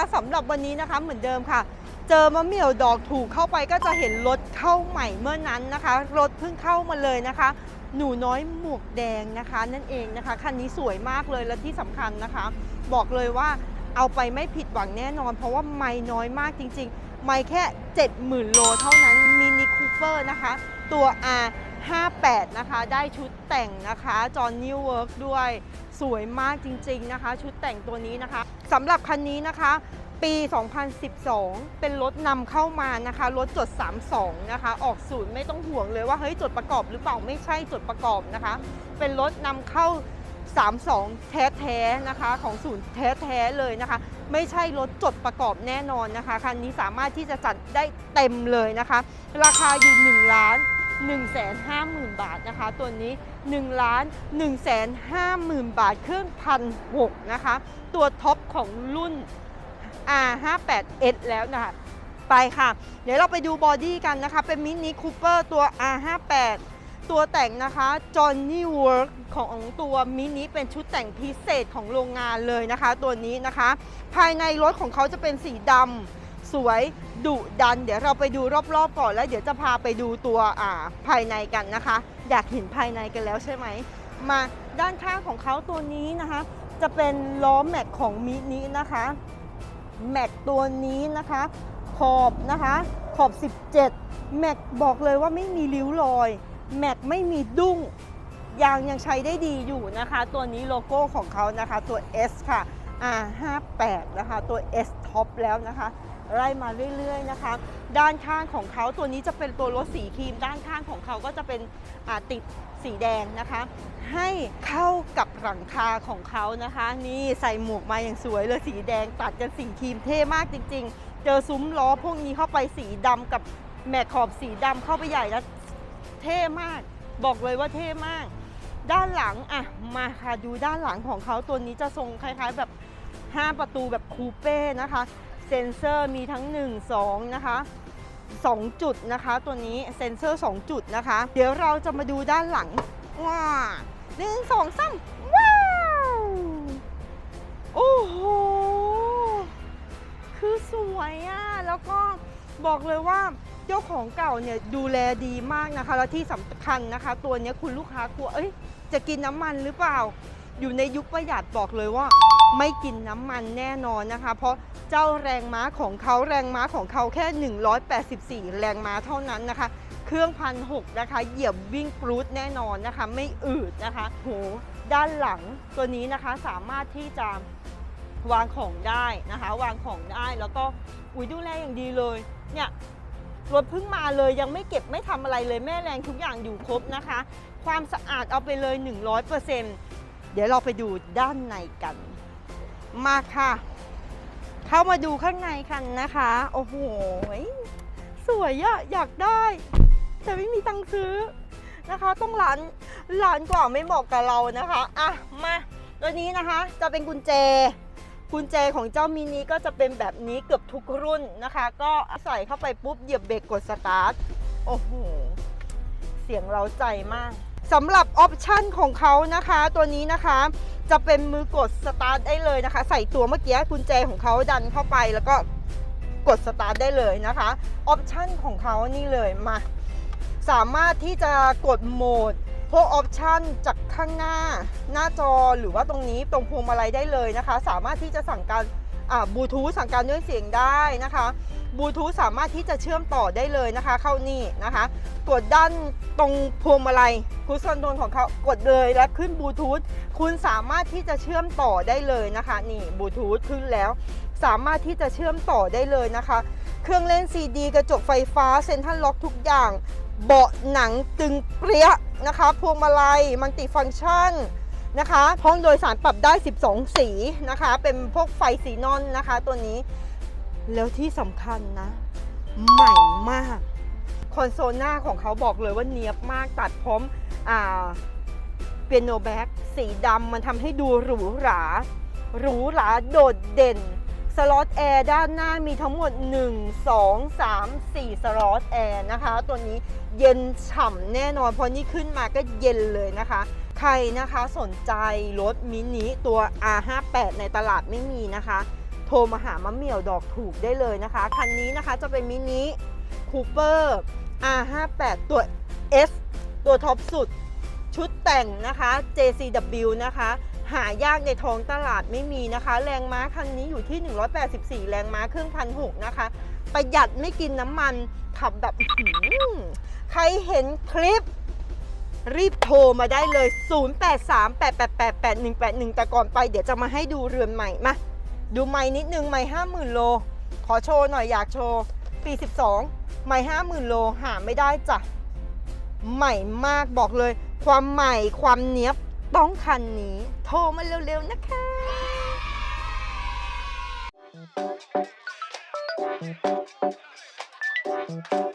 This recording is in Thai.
นะคะสำหรับวันนี้นะคะเหมือนเดิมค่ะ เจอมะเหมี่ยวดอกถูกเข้าไปก็จะเห็นรถเข้าใหม่เมื่อนั้นนะคะ รถเพิ่งเข้ามาเลยนะคะ หนูน้อยหมวกแดงนะคะ นั่นเองนะคะคันนี้สวยมากเลยและที่สำคัญนะคะ บอกเลยว่าเอาไปไม่ผิดหวังแน่นอน เพราะว่าไม่น้อยมากจริง ๆ ไม่แค่ 70,000 โลเท่านั้นมินิคูเปอร์นะคะ ตัว R 58 นะคะ ได้ชุดแต่งนะคะจอห์นนิวเวิร์กด้วยสวยมากจริง ๆ นะคะ ชุดแต่งตัวนี้นะคะสำหรับคันนี้นะคะ ปี 2012 เป็นรถนำเข้ามานะคะ รถจด 32 นะคะ ออกศูนย์ไม่ต้องห่วงเลยว่า เฮ้ย จดประกอบหรือเปล่าไม่ใช่จดประกอบนะคะ เป็นรถนำเข้า 32 แท้ๆนะคะ ของศูนย์แท้ๆเลยนะคะ ไม่ใช่รถจดประกอบแน่นอนนะคะคันนี้สามารถที่จะจัดได้เต็มเลยนะคะ ราคาอยู่1ล้าน 1 5 0 0 0 0 บาทนะคะ ตัวนี้1ล้าน1 5 0 0 0 0 บาทเครื่องพันหกนะคะ ตัวท็อปของรุ่น R58S แล้วนะคะไปค่ะ เดี๋ยวเราไปดูบอดี้กันนะคะ เป็นมินิคูเปอร์ตัว R58 ตัวแต่งนะคะ Johnny Work ของตัวมินิเป็นชุดแต่งพิเศษของโรงงานเลยนะคะ ตัวนี้นะคะ ภายในรถของเขาจะเป็นสีดำ สวยดุดัน เดี๋ยวเราไปดูรอบๆก่อนแล้วเดี๋ยวจะพาไปดูตัวอ่าภายในกันนะคะ อยากเห็นภายในกันแล้วใช่ไหม มาด้านข้างของเขาตัวนี้นะคะ จะเป็นล้อแม็กของมินินะคะแม็กตัวนี้นะคะขอบนะคะขอบ 17 แม็กบอกเลยว่าไม่มีริ้วรอย แม็กไม่มีดุ้งยางยังใช้ได้ดีอยู่นะคะ ตัวนี้โลโก้ของเขานะคะตัว S ค่ะ R58 นะคะตัว S Top แล้วนะคะ ไล่มาเรื่อยๆนะคะ ด้านข้างของเขาตัวนี้จะเป็นตัวรถสีครีม ด้านข้างของเขาก็จะเป็นติดสีแดงนะคะ ให้เข้ากับหลังคาของเขานะคะ นี่ใส่หมวกมาอย่างสวยเลยสีแดงตัดกันสีครีมเท่มากจริง ๆ เจอซุ้มล้อพวกนี้เข้าไปสีดำกับแม็กขอบสีดำเข้าไปใหญ่แล้วเท่มาก บอกเลยว่าเท่มาก ด้านหลังอะมาค่ะดูด้านหลังของเขาตัวนี้จะทรงคล้าย ๆแบบ 5 ประตูแบบคูเป้นะคะ เซนเซอร์มีทั้ง 1 2 นะคะ 2 จุดนะคะ ตัวนี้เซนเซอร์ 2 จุดนะคะ เดี๋ยวเราจะมาดูด้านหลัง ว้าหนึ่งสองสามว้าว โอ้โห คือสวยอะแล้วก็บอกเลยว่าเจ้าของเก่าเนี่ยดูแลดีมากนะคะ แล้วที่สำคัญนะคะ ตัวนี้คุณลูกค้ากลัว เอ้ย จะกินน้ำมันหรือเปล่า อยู่ในยุคประหยัดบอกเลยว่า ไม่กินน้ำมันแน่นอนนะคะ เพราะเจ้าแรงม้าของเขาแรงม้าของเขาแค่ 184 แรงม้าเท่านั้นนะคะ เครื่องพันหกนะคะ เหยียบวิ่งปรูดแน่นอนนะคะ ไม่อืดนะคะโหด้านหลังตัวนี้นะคะสามารถที่จะวางของได้นะคะ วางของได้แล้วก็อุ้ยดูแลอย่างดีเลยเนี่ยรถเพิ่งมาเลยยังไม่เก็บไม่ทำอะไรเลยแม่แรงทุกอย่างอยู่ครบนะคะ ความสะอาดเอาไปเลย 100% เดี๋ยวเราไปดูด้านในกัน มาค่ะ เข้ามาดูข้างในกันนะคะ โอ้โหสวยอะอยากได้ แต่ไม่มีตังค์ซื้อนะคะ ต้องร้านร้านกว่าไม่เหมาะกับเรานะคะอะมาตัวนี้นะคะจะเป็นกุญแจกุญแจของเจ้ามินิก็จะเป็นแบบนี้เกือบทุกรุ่นนะคะ ก็ใส่เข้าไปปุ๊บเหยียบเบรกกดสตาร์ทโอ้โหเสียงเราใจมาก สำหรับออปชันของเขานะคะ ตัวนี้นะคะจะเป็นมือกดสตาร์ทได้เลยนะคะ ใส่ตัวเมื่อกี้กุญแจของเขาดันเข้าไปแล้วก็กดสตาร์ทได้เลยนะคะออปชันของเขานี่เลยมา สามารถที่จะกดโหมดพวกออปชันจากข้างหน้าหน้าจอหรือว่าตรงนี้ตรงพวงมาลัยได้เลยนะคะ สามารถที่จะสั่งการบลูทูธสั่งการด้วยเสียงได้นะคะ บลูทูธสามารถที่จะเชื่อมต่อได้เลยนะคะ เข้านี่นะคะ กดด้านตรงพวงมาลัยคูสนโทรลของเขากดเลยและขึ้นบลูทูธคุณสามารถที่จะเชื่อมต่อได้เลยนะคะ นี่บลูทูธขึ้นแล้ว สามารถที่จะเชื่อมต่อได้เลยนะคะ เครื่องเล่นซีดีกระจกไฟฟ้าเซ็นทรัลล็อกทุกอย่าง เบาะหนังตึงเปรี้ยนะคะ พวงมาลัยมัลติฟังก์ชันนะคะห้องโดยสารปรับได้ 12 สีนะคะ เป็นพวกไฟสีนอนนะคะ ตัวนี้ แล้วที่สำคัญนะ ใหม่มาก คอนโซลหน้าของเขาบอกเลยว่าเนียบมากตัดพร้อมอ่าเปียโนแบ็กสีดำมันทำให้ดูหรูหราหรูหราโดดเด่น สล็อตแอร์ด้านหน้ามีทั้งหมด 1 2 3 4 สล็อตแอร์นะคะ ตัวนี้เย็นฉ่ำแน่นอน เพราะนี่ขึ้นมาก็เย็นเลยนะคะ ใครนะคะสนใจรถมินิตัว R58 ในตลาดไม่มีนะคะ โทรมาหามะเหมี่ยวดอกถูกได้เลยนะคะ คันนี้นะคะจะเป็นมินิคูเปอร์ R58 ตัว S ตัวท็อปสุด ชุดแต่งนะคะ JCW นะคะ หายากในท้องตลาดไม่มีนะคะ แรงม้าคันนี้อยู่ที่ 184 แรงม้าเครื่องพันหกนะคะ ประหยัดไม่กินน้ำมันขับแบบใครเห็นคลิปรีบโทรมาได้เลย 0838888181 แต่ก่อนไปเดี๋ยวจะมาให้ดูเรือนใหม่มา ดูไม้นิดนึงไม้50,000โล ขอโชว์หน่อยอยากโชว์ ปี12 ไม้50,000โลหาไม่ได้จ้ะ ใหม่มากบอกเลย ความใหม่ความเนี้ยบต้องคันนี้ โทรมาเร็วๆนะคะ Thank